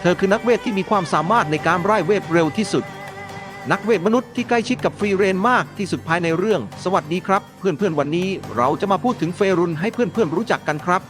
เธอคือนักเวทที่มีความสามารถในการไร้เวทเร็วที่สุด นักเวทมนุษย์ที่ใกล้ชิดกับฟรีเรนมากที่สุดภายในเรื่อง สวัสดีครับ เพื่อนๆวันนี้เราจะมาพูดถึงเฟรุนให้เพื่อนๆรู้จักกันครับ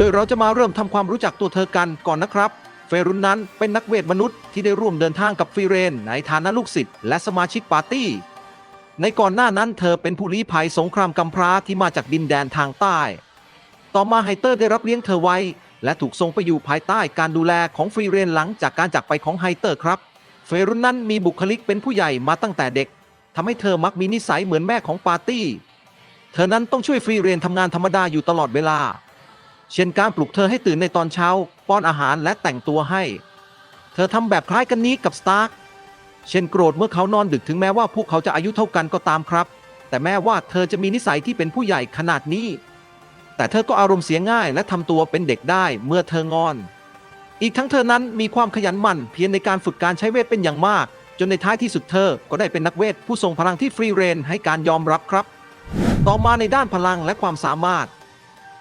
โดยเราจะมาเริ่มทำความรู้จักตัวเธอกันก่อนนะครับเฟรุนนั้นเป็นนักเวทมนุษย์ที่ได้ร่วมเดินทางกับฟิเรน ในฐานะลูกศิษย์และสมาชิกปาร์ตี้ ในก่อนหน้านั้นเธอเป็นผู้ลี้ภัยสงครามกำพร้าที่มาจากดินแดนทางใต้ ต่อมาไฮเตอร์ได้รับเลี้ยงเธอไว้ และถูกส่งไปอยู่ภายใต้การดูแลของฟรีเรนหลังจากการจากไปของไฮเตอร์ครับเฟรุนนั้นมีบุคลิกเป็นผู้ใหญ่มาตั้งแต่เด็กทำให้เธอมักมีนิสัยเหมือนแม่ของปาร์ตี้ เธอนั้นต้องช่วยฟรีเรนทำงานธรรมดาอยู่ตลอดเวลา เช่นการปลุกเธอให้ตื่นในตอนเช้า ป้อนอาหารและแต่งตัวให้ เธอทำแบบคล้ายกันนี้กับสตาร์กเช่นโกรธเมื่อเขานอนดึกถึงแม้ว่าพวกเขาจะอายุเท่ากันก็ตามครับ แต่แม้ว่าเธอจะมีนิสัยที่เป็นผู้ใหญ่ขนาดนี้ แต่เธอก็อารมณ์เสียง่ายและทำตัวเป็นเด็กได้เมื่อเธองอน อีกทั้งเธอนั้นมีความขยันหมั่นเพียรในการฝึกการใช้เวทเป็นอย่างมาก จนในท้ายที่สุดเธอก็ได้เป็นนักเวทผู้ทรงพลังที่ฟรีเรนให้การยอมรับครับ ต่อมาในด้านพลังและความสามารถ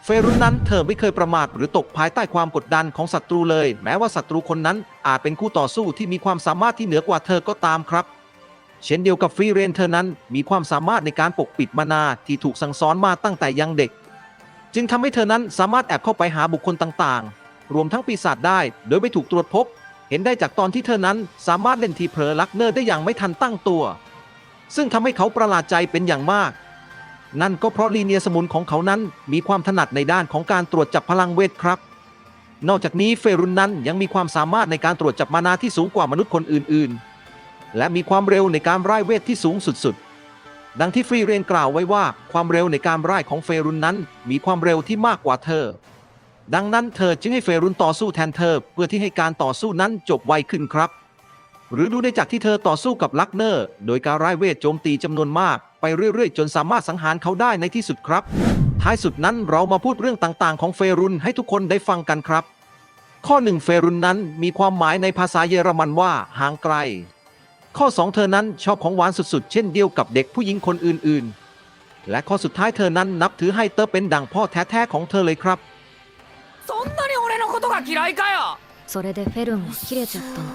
เฟรุนนั้นเธอไม่เคยประมาทหรือตกภายใต้ความกดดันของศัตรูเลย แม้ว่าศัตรูคนนั้นอาจเป็นคู่ต่อสู้ที่มีความสามารถที่เหนือกว่าเธอก็ตามครับ เช่นเดียวกับฟรีเรนเธอนั้นมีความสามารถในการปกปิดมานาที่ถูกสั่งสอนมาตั้งแต่ยังเด็ก จึงทำให้เธอนั้นสามารถแอบเข้าไปหาบุคคลต่างๆ รวมทั้งปีศาจได้ โดยไม่ถูกตรวจพบ เห็นได้จากตอนที่เธอนั้นสามารถเล่นทีเผลลักเนอร์ได้อย่างไม่ทันตั้งตัว ซึ่งทำให้เขาประหลาดใจเป็นอย่างมาก นั่นก็เพราะลีเนียสมุนของเขานั้นมีความถนัดในด้านของการตรวจจับพลังเวทครับ นอกจากนี้เฟรุนนั้นยังมีความสามารถในการตรวจจับมานาที่สูงกว่ามนุษย์คนอื่น ๆ และมีความเร็วในการร่ายเวทที่สูงสุดๆ ดังที่ฟรีเรนกล่าวไว้ว่า ความเร็วในการร่ายของเฟรุนนั้น มีความเร็วที่มากกว่าเธอ ดังนั้นเธอจึงให้เฟรุนต่อสู้แทนเธอ เพื่อที่ให้การต่อสู้นั้นจบไวขึ้นครับ หรือดูได้จากที่เธอต่อสู้กับลักเนอร์ โดยการร่ายเวทโจมตีจำนวนมาก ไปเรื่อยๆ จนสามารถสังหารเขาได้ในที่สุดครับ ท้ายสุดนั้นเรามาพูดเรื่องต่างๆ ของเฟรุนให้ทุกคนได้ฟังกันครับ ข้อหนึ่งเฟรุนนั้นมีความหมายในภาษาเยอรมันว่าห่างไกล ข้อ 2 เธอนั้นชอบของหวานสุดๆ เช่นเดียวกับเด็กผู้หญิงคนอื่นๆ และข้อสุดท้ายเธอนั้นนับถือไฮเตอร์เป็นดั่งพ่อแท้ๆของเธอเลยครับ そんなに俺のことが嫌いかよそれでフェルンも切れちゃったの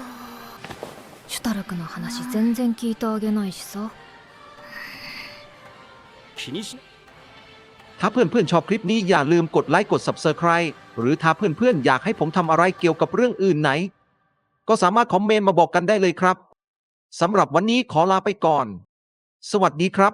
シュタルクの話全然聞いてあげないしさ 気にし ถ้าเพื่อนๆชอบคลิปนี้อย่าลืมกดไลค์กด Subscribe หรือถ้าเพื่อนๆอยากให้ผมทำอะไรเกี่ยวกับเรื่องอื่นไหน ก็สามารถคอมเมนต์มาบอกกันได้เลยครับสำหรับวันนี้ขอลาไปก่อน สวัสดีครับ